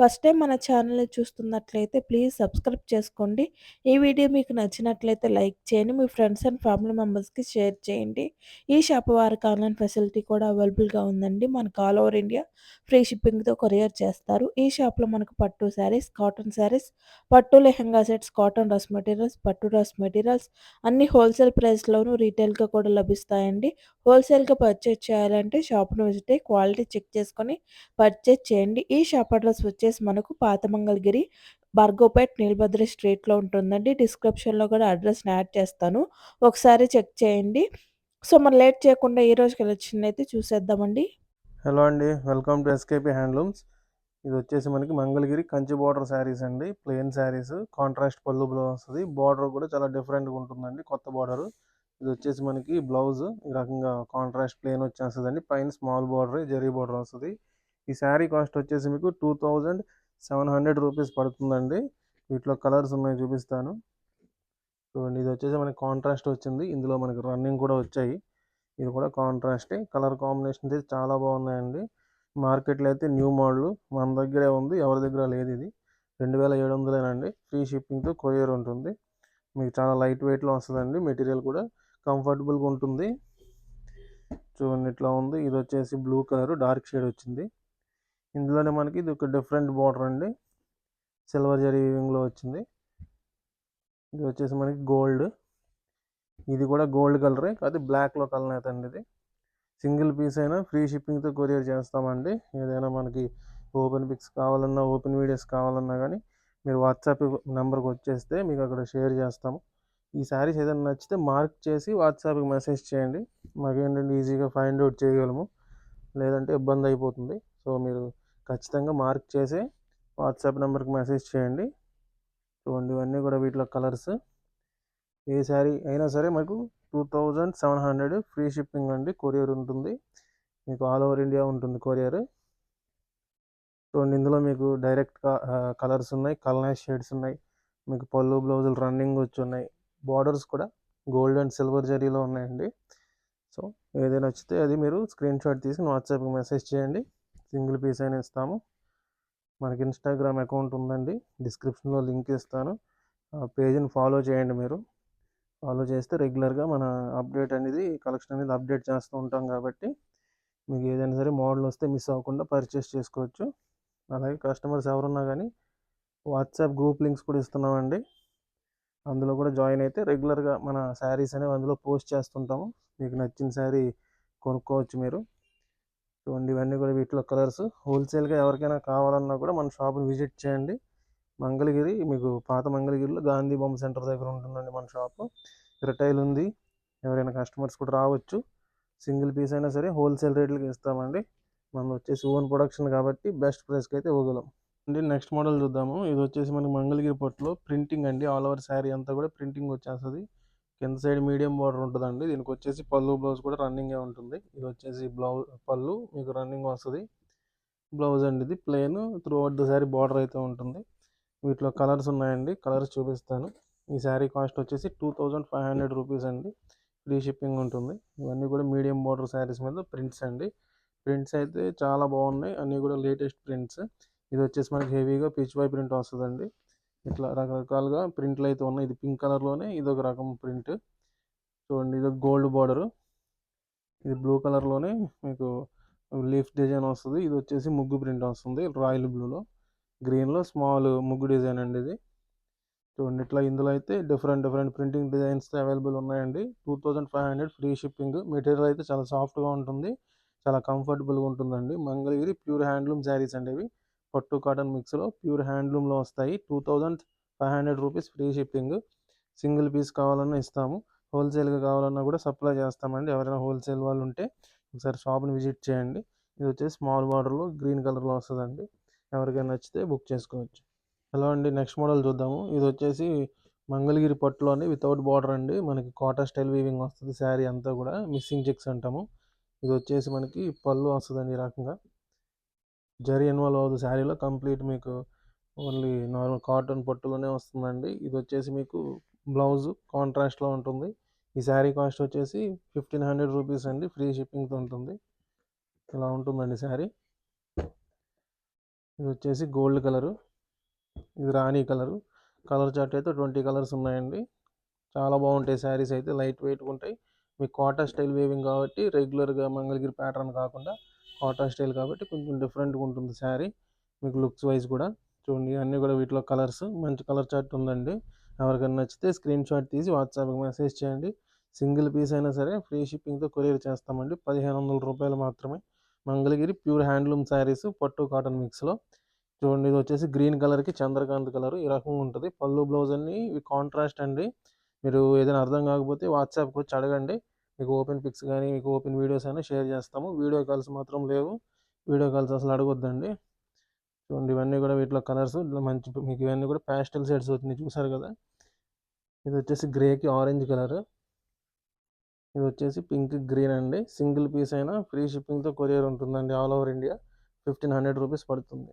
First time మన ఛానల్‌ని చూస్తున్నట్లయితే ప్లీజ్ సబ్స్క్రైబ్ చేసుకోండి. ఈ వీడియో మీకు నచ్చినట్లయితే లైక్ చేయండి. మీ ఫ్రెండ్స్ అండ్ ఫ్యామిలీ మెంబర్స్‌కి షేర్ చేయండి. ఈ షాప్ వారికి ఆన్‌లైన్ ఫెసిలిటీ కూడా అవైలబుల్‌గా ఉందండి. మనకు ఆల్ ఓవర్ ఇండియా ఫ్రీ షిప్పింగ్‌తో కొరియర్ చేస్తారు. ఈ షాప్‌లో మనకు పట్టు శారీస్, కాటన్ శారీస్, పట్టు lehenga sets, cotton dress materials, పట్టు డ్రెస్ మెటీరియల్స్ అన్ని హోల్సేల్ ప్రైస్లోనూ రీటైల్‌గా కూడా లభిస్తాయండి. హోల్సేల్‌గా పర్చేజ్ చేయాలంటే షాప్ను విజిట్ అయ్యి క్వాలిటీ చెక్ చేసుకొని పర్చేజ్ చేయండి. ఈ షాప్ అడ్రస్ వచ్చేసి మనకు పాత మంగళగిరి భార్గోపేట్ నీలభద్ర స్ట్రీట్‌లో ఉంటుందండి. డిస్క్రిప్షన్‌లో కూడా అడ్రస్‌ని యాడ్ చేస్తాను. ఒకసారి చెక్ చేయండి. సో, మనం లేట్ చేయకుండా ఈ రోజుకి కలెక్షన్ అయితే చూసేద్దామండి. హలో అండి వెల్కమ్ టు ఎస్కేపీ హ్యాండ్లూమ్స్ ఇది వచ్చేసి మనకి మంగళగిరి కంచి బార్డర్ శారీస్ అండి ప్లెయిన్ శారీస్ కాంట్రాస్ట్ పళ్ళు బ్లౌజ్ వస్తుంది బార్డర్ కూడా చాలా డిఫరెంట్గా ఉంటుందండి కొత్త బార్డర్ ఇది వచ్చేసి మనకి బ్లౌజ్ ఈ రకంగా కాంట్రాస్ట్ ప్లెయిన్ వచ్చేస్తుందండి పైన స్మాల్ బార్డర్ జరీ బార్డర్ వస్తుంది ఈ శారీ కాస్ట్ వచ్చేసి మీకు two thousand seven hundred rupees పడుతుందండి. వీటిలో కలర్స్ ఉన్నాయి చూపిస్తాను. చూడండి ఇది వచ్చేసి మనకి కాంట్రాస్ట్ వచ్చింది. ఇందులో మనకి రన్నింగ్ కూడా వచ్చాయి. ఇది కూడా కాంట్రాస్టే కలర్ కాంబినేషన్ అయితే చాలా బాగున్నాయండి. మార్కెట్లో అయితే న్యూ మోడల్ మన దగ్గరే ఉంది. ఎవరి దగ్గర లేదు ఇది. రెండు వేల ఏడు వందలేనండి. ఫ్రీ షిప్పింగ్తో కొరియర్ ఉంటుంది. మీకు చాలా లైట్ వెయిట్లో వస్తుందండి. మెటీరియల్ కూడా కంఫర్టబుల్గా ఉంటుంది. చూడండి ఇట్లా ఉంది. ఇది వచ్చేసి బ్లూ కలర్ డార్క్ షేడ్ వచ్చింది. ఇందులోనే మనకి ఇది ఒక డిఫరెంట్ బార్డర్ అండి. సిల్వర్ జరీ వీవింగ్లో వచ్చింది. ఇది వచ్చేసి మనకి గోల్డ్. ఇది కూడా గోల్డ్ కలరే కాదు బ్లాక్లో కలర్ అవుతుంది ఇది. సింగిల్ పీస్ అయినా ఫ్రీ షిప్పింగ్తో కొరియర్ చేస్తామండి. ఏదైనా మనకి ఓపెన్ పిక్స్ కావాలన్నా ఓపెన్ వీడియోస్ కావాలన్నా కానీ మీరు వాట్సాప్ నెంబర్కి వచ్చేస్తే మీకు అక్కడ షేర్ చేస్తాము. ఈ శారీస్ ఏదైనా నచ్చితే మార్క్ చేసి వాట్సాప్కి మెసేజ్ చేయండి. మాకేంటంటే ఈజీగా ఫైండ్ అవుట్ చేయగలము. లేదంటే ఇబ్బంది అయిపోతుంది. సో మీరు ఖచ్చితంగా మార్క్ చేసి వాట్సాప్ నెంబర్కి మెసేజ్ చేయండి. చూడండి ఇవన్నీ కూడా వీటిలో కలర్స్. ఏ శారీ అయినా సరే మాకు two thousand seven hundred free shipping అండి. కొరియర్ ఉంటుంది. మీకు ఆల్ ఓవర్ ఇండియా ఉంటుంది కొరియర్. చూడండి ఇందులో మీకు డైరెక్ట్ కలర్స్ ఉన్నాయి. కలర్ షేడ్స్ ఉన్నాయి. మీకు పళ్ళు బ్లౌజులు రన్నింగ్ వచ్చి ఉన్నాయి. బార్డర్స్ కూడా గోల్డ్ అండ్ సిల్వర్ జరీలో ఉన్నాయండి. సో ఏదైనా వచ్చితే అది మీరు స్క్రీన్ షాట్ తీసుకుని వాట్సాప్కి మెసేజ్ చేయండి. సింగిల్ పీస్ అయినా ఇస్తాము. మనకి ఇన్స్టాగ్రామ్ అకౌంట్ ఉందండి. డిస్క్రిప్షన్లో లింక్ ఇస్తాను. ఆ పేజ్ని ఫాలో చేయండి మీరు. ఫాలో చేస్తే రెగ్యులర్గా మన అప్డేట్ అనేది కలెక్షన్ అనేది అప్డేట్ చేస్తూ ఉంటాం కాబట్టి మీకు ఏదైనా సరే మోడల్ వస్తే మిస్ అవ్వకుండా పర్చేస్ చేసుకోవచ్చు. అలాగే కస్టమర్స్ ఎవరున్నా కానీ వాట్సాప్ గ్రూప్ లింక్స్ కూడా ఇస్తున్నామండి. అందులో కూడా జాయిన్ అయితే రెగ్యులర్గా మన శారీస్ అనేవి అందులో పోస్ట్ చేస్తుంటాము. మీకు నచ్చిన శారీ కొనుక్కోవచ్చు మీరు. చూడండి ఇవన్నీ కూడా వీటిలో కలర్స్. హోల్సేల్గా ఎవరికైనా కావాలన్నా కూడా మన షాప్ని విజిట్ చేయండి. మంగళగిరి మీకు పాత మంగళగిరిలో గాంధీ బొమ్మ సెంటర్ దగ్గర ఉంటుందండి మన షాపు. రిటైల్ ఉంది. ఎవరైనా కస్టమర్స్ కూడా రావచ్చు. సింగిల్ పీస్ అయినా సరే హోల్సేల్ రేట్లకి ఇస్తామండి. మనం వచ్చేసి ఓన్ ప్రొడక్షన్ కాబట్టి బెస్ట్ ప్రైస్కి అయితే ఇవ్వగలం. అండి నెక్స్ట్ మోడల్ చూద్దాము. ఇది వచ్చేసి మనకి మంగళగిరి పట్టులో ప్రింటింగ్ అండి. ఆల్ ఓవర్ శారీ అంతా కూడా ప్రింటింగ్ వచ్చేస్తుంది. కింద సైడ్ మీడియం బార్డర్ ఉంటుందండి. దీనికి వచ్చేసి పళ్ళు బ్లౌజ్ కూడా రన్నింగే ఉంటుంది. ఇది వచ్చేసి బ్లౌజ్ పళ్ళు మీకు రన్నింగ్ వస్తుంది. బ్లౌజ్ అండి ఇది. Plain throughout the sari border అయితే ఉంటుంది. వీటిలో కలర్స్ ఉన్నాయండి. కలర్స్ చూపిస్తాను. ఈ శారీ కాస్ట్ వచ్చేసి two thousand five hundred rupees అండి. ఫ్రీ షిప్పింగ్ ఉంటుంది. ఇవన్నీ కూడా మీడియం బార్డర్ శారీస్ మీద ప్రింట్స్ అండి. ప్రింట్స్ అయితే చాలా బాగున్నాయి. అన్నీ కూడా లేటెస్ట్ ప్రింట్స్. ఇది వచ్చేసి మనకి హెవీగా పిచ్ బై ప్రింట్ వస్తుందండి. ఇట్లా రకరకాలుగా ప్రింట్లు అయితే ఉన్నాయి. ఇది పింక్ కలర్లోనే ఇది ఒక రకం ప్రింట్. చూడండి ఇది గోల్డ్ బార్డర్. ఇది బ్లూ కలర్లోనే మీకు లీఫ్ డిజైన్ వస్తుంది. ఇది వచ్చేసి ముగ్గు ప్రింట్ వస్తుంది రాయల్ బ్లూలో గ్రీన్లో స్మాల్ ముగ్గు డిజైన్ అండి ఇది. చూడండి ఇట్లా ఇందులో అయితే different different printing designs available ఉన్నాయండి. Two thousand five hundred free shipping. Material అయితే చాలా సాఫ్ట్గా ఉంటుంది. చాలా కంఫర్టబుల్గా ఉంటుందండి. మంగళగిరి ప్యూర్ హ్యాండ్లూమ్ శారీస్ అండి ఇవి. పట్టు కాటన్ మిక్స్లో ప్యూర్ హ్యాండ్లూమ్లో వస్తాయి. Two thousand five hundred rupees free shipping. Single piece కావాలన్నా ఇస్తాము. హోల్సేల్గా కావాలన్నా కూడా సప్లై చేస్తామండి. ఎవరైనా హోల్సేల్ వాళ్ళు ఉంటే ఒకసారి షాప్ని విజిట్ చేయండి. ఇది వచ్చేసి స్మాల్ బార్డర్లో గ్రీన్ కలర్లో వస్తుందండి. ఎవరికైనా నచ్చితే బుక్ చేసుకోవచ్చు. హలో అండి నెక్స్ట్ మోడల్ చూద్దాము. ఇది వచ్చేసి మంగళగిరి పట్టులోని వితౌట్ బార్డర్ అండి. మనకి కాటన్ స్టైల్ వీవింగ్ వస్తుంది. శారీ అంతా కూడా మిస్సింగ్ చెక్స్ అంటాము. ఇది వచ్చేసి మనకి పళ్ళు వస్తుందండి ఈ రకంగా. జరీ ఇన్వాల్వ్ అవ్వదు శారీలో. కంప్లీట్ మీకు ఓన్లీ నార్మల్ కాటన్ పట్టులోనే వస్తుందండి. ఇది వచ్చేసి మీకు బ్లౌజ్ కాంట్రాస్ట్లో ఉంటుంది. ఈ శారీ కాస్ట్ వచ్చేసి ఫిఫ్టీన్ హండ్రెడ్ రూపీస్ అండి. ఫ్రీ షిప్పింగ్తో ఉంటుంది. ఇలా ఉంటుందండి శారీ. ఇది వచ్చేసి గోల్డ్ కలరు. ఇది రాణి కలరు. కలర్ చార్ట్ అయితే ట్వంటీ కలర్స్ ఉన్నాయండి. చాలా బాగుంటాయి శారీస్ అయితే. లైట్ వెయిట్గా ఉంటాయి. మీకు కోటా స్టైల్ వేవింగ్ కాబట్టి రెగ్యులర్గా మంగళగిరి ప్యాటర్న్ కాకుండా కాటన్ స్టైల్ కాబట్టి కొంచెం డిఫరెంట్గా ఉంటుంది శారీ. మీకు లుక్స్ వైజ్ కూడా చూడండి అన్నీ కూడా వీటిలో కలర్స్ మంచి కలర్ చార్ట్ ఉందండి. ఎవరికైనా నచ్చితే స్క్రీన్ షాట్ తీసి వాట్సాప్కి మెసేజ్ చేయండి. సింగిల్ పీస్ అయినా సరే ఫ్రీ షిప్పింగ్తో కొరియర్ చేస్తామండి. పదిహేను వందల రూపాయలు మాత్రమే. మంగళగిరి ప్యూర్ హ్యాండ్లూమ్ శారీస్ పట్టు కాటన్ మిక్స్లో. చూడండి ఇది వచ్చేసి గ్రీన్ కలర్కి చంద్రకాంత్ కలర్. ఈ రకంగా ఉంటుంది. పళ్ళు బ్లౌజ్ అన్ని ఇవి కాంట్రాస్ట్ అండి. మీరు ఏదైనా అర్థం కాకపోతే వాట్సాప్కి వచ్చి అడగండి. మీకు ఓపెన్ పిక్స్ కానీ మీకు ఓపెన్ వీడియోస్ అయినా షేర్ చేస్తాము. వీడియో కాల్స్ మాత్రం లేవు. వీడియో కాల్స్ అసలు అడగొద్దండి. చూడండి ఇవన్నీ కూడా వీటిలో కలర్స్ ఇట్లా మంచి మీకు ఇవన్నీ కూడా ప్యాస్టల్ షేడ్స్ వచ్చినాయి చూసారు కదా? ఇది వచ్చేసి గ్రేకి ఆరెంజ్ కలర్ ఇది వచ్చేసి పింక్ గ్రీన్ అండి. సింగిల్ పీస్ అయినా ఫ్రీ షిప్పింగ్తో కొరియర్ ఉంటుందండి all over India. Fifteen hundred rupees పడుతుంది.